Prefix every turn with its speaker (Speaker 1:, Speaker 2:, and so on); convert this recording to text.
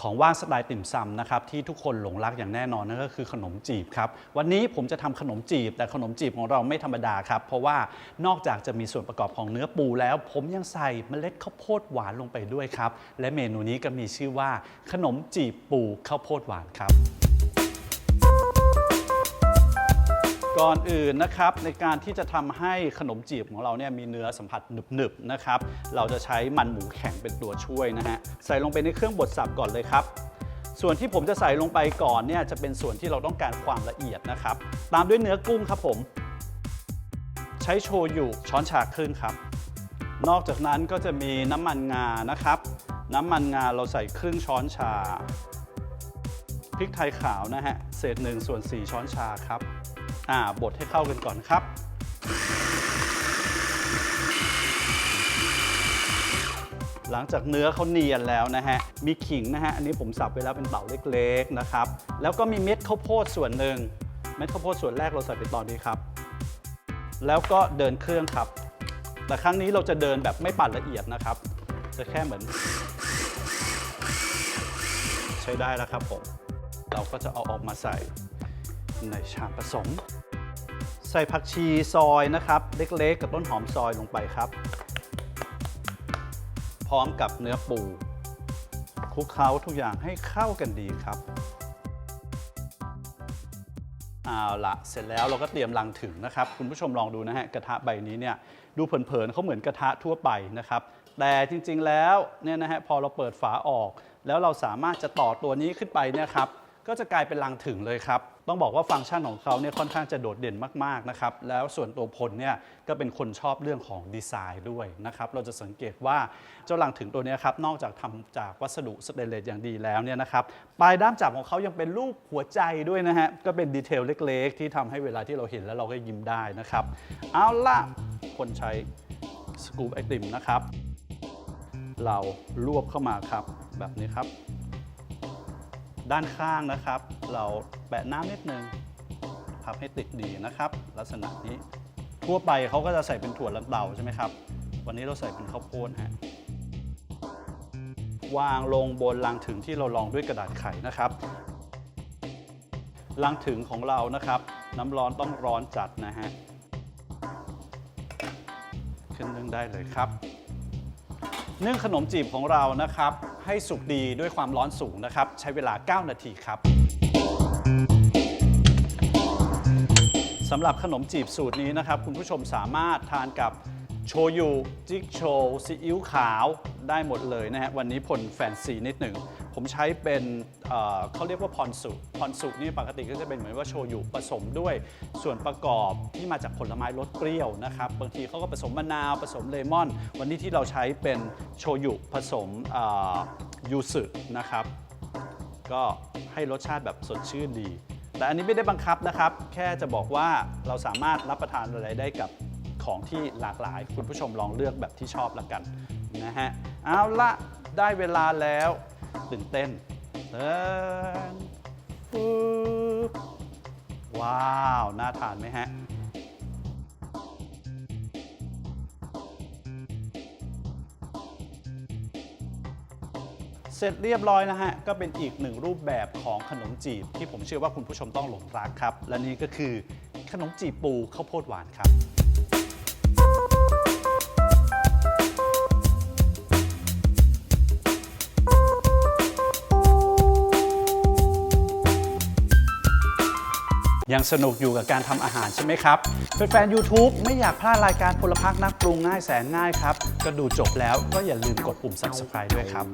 Speaker 1: ของว่างสไตล์ติ่มซำนะครับที่ทุกคนหลงรักอย่างแน่นอนนั่นก็คือขนมจีบครับวันนี้ผมจะทำขนมจีบ แต่ขนมจีบของเราไม่ธรรมดาครับ เพราะว่านอกจากจะมีส่วนประกอบของเนื้อปูแล้ว ผมยังใส่เมล็ดข้าวโพดหวานลงไปด้วยครับและเมนูนี้ก็มีชื่อว่าขนมจีบปูข้าวโพดหวานครับ ก่อนอื่นนะครับในการที่จะทำให้ขนมจีบของเราเนี่ยมีเนื้อสัมผัสหนึบๆนะครับ เราจะใช้มันหมูแข็งเป็นตัวช่วยนะฮะใส่ลงไปในเครื่องบดสับก่อนเลยครับ ส่วนที่ผมจะใส่ลงไปก่อนเนี่ยจะเป็นส่วนที่เราต้องการความละเอียดนะครับ ตามด้วยเนื้อกุ้งครับผม ใช้โชยุช้อนชาครึ่งครับ นอกจากนั้นก็จะมีน้ำมันงานะครับ น้ำมันงาเราใส่ครึ่งช้อนชาพริกไทยขาวนะฮะเศษ1ส่วน4ช้อนชาครับ อ่าบดให้เข้ากันก่อนครับ หลังจากเนื้อเขาเนียนแล้วนะฮะ มีขิงนะฮะ อันนี้ผมสับไปแล้วเป็นเต๋าเล็กๆนะครับ แล้วก็มีเม็ดข้าวโพดส่วนหนึ่ง เม็ดข้าวโพดส่วนแรกเราใส่ไปตอนนี้ครับ แล้วก็เดินเครื่องครับ แต่ครั้งนี้เราจะเดินแบบไม่ปั่นละเอียดนะครับ จะแค่เหมือน ใช้ได้แล้วครับผม เราก็จะเอาออกมาใส่ ในชามผสม ใส่ผักชีซอยนะครับ เล็กๆ กับต้นหอมซอยลงไปครับ พร้อมกับเนื้อปูคลุกเคล้าทุกอย่างให้เข้ากันดีครับเอาละเสร็จแล้วเราก็เตรียมลังถึงนะครับ คุณผู้ชมลองดูนะฮะกระทะใบนี้เนี่ยดูเผินๆเขาเหมือนกระทะทั่วไปนะครับ แต่จริงๆแล้วเนี่ยนะฮะพอเราเปิดฝาออก แล้วเราสามารถจะต่อตัวนี้ขึ้นไปเนี่ยครับ ก็จะกลายเป็นลังถึงเลยครับ ต้องบอกว่าฟังก์ชันของเขาเนี่ยค่อนข้างจะโดดเด่นมากๆนะครับ แล้วส่วนตัวพลเนี่ยก็เป็นคนชอบเรื่องของดีไซน์ด้วยนะครับ เราจะสังเกตว่าเจ้าลังถึงตัวนี้ครับ นอกจากทำจากวัสดุสเตนเลสอย่างดีแล้วเนี่ยนะครับ ปลายด้ามจับของเขายังเป็นรูปหัวใจด้วยนะฮะ ก็เป็นดีเทลเล็ก ๆ ที่ทำให้เวลาที่เราเห็นแล้วเราก็ยิ้มได้นะครับ เอาล่ะ คนใช้สกูปไอติมนะครับ เรารวบเข้ามาครับแบบนี้ครับ ด้านข้างนะครับ เราแปะน้ำนิดนึงพับให้ติดดีนะครับ ลักษณะนี้ทั่วไปเขาก็จะใส่เป็นถั่วลันเตาใช่ไหมครับ วันนี้เราใส่เป็นข้าวโพดฮะวางลงบนลังถึงที่เรารองด้วยกระดาษไขนะครับลังถึงของเรานะครับ น้ำร้อนต้องร้อนจัดนะฮะขึ้นนึ่งได้เลยครับ นึ่งขนมจีบของเรานะครับ ให้สุกดีด้วยความร้อนสูงนะครับ ใช้เวลา 9 นาทีครับสำหรับขนมจีบสูตรนี้นะครับ คุณผู้ชมสามารถทานกับโชยุ จิกโชซีอิ๊วขาวได้หมดเลยนะฮะวันนี้ผลแฟนซีนิดหนึ่ง ผมใช้เป็นเอ่อเขาเรียกว่าพรสุพรสุนี่ปกติก็จะเป็นเหมือนว่าโชยุผสมด้วยส่วนประกอบที่มาจากผลไม้รสเปรี้ยวนะครับ บางทีเขาก็ผสมมะนาวผสมเลมอน วันนี้ที่เราใช้เป็นโชยุผสมเอ่อยูสึนะครับ ก็ให้รสชาติแบบสดชื่นดี แต่อันนี้ไม่ได้บังคับนะครับ แค่จะบอกว่าเราสามารถรับประทานอะไรได้กับของที่หลากหลาย คุณผู้ชมลองเลือกแบบที่ชอบละกันนะฮะ เอาละได้เวลาแล้ว ตื่นเต้นเต้นปุ๊บว้าว น่าทานไหมฮะเสร็จเรียบร้อยนะฮะ ก็เป็นอีกหนึ่งรูปแบบของขนมจีบ ที่ผมเชื่อว่าคุณผู้ชมต้องหลงรักครับ และนี่ก็คือขนมจีบปูข้าวโพดหวานครับ ยังสนุกอยู่กับการทำอาหารใช่ไหมครับแฟนๆ YouTube ไม่อยากพลาดรายการพลพักนักปรุงง่ายแสนง่ายครับ ก็ดูจบแล้วก็อย่าลืมกดปุ่ม Subscribe ด้วยครับ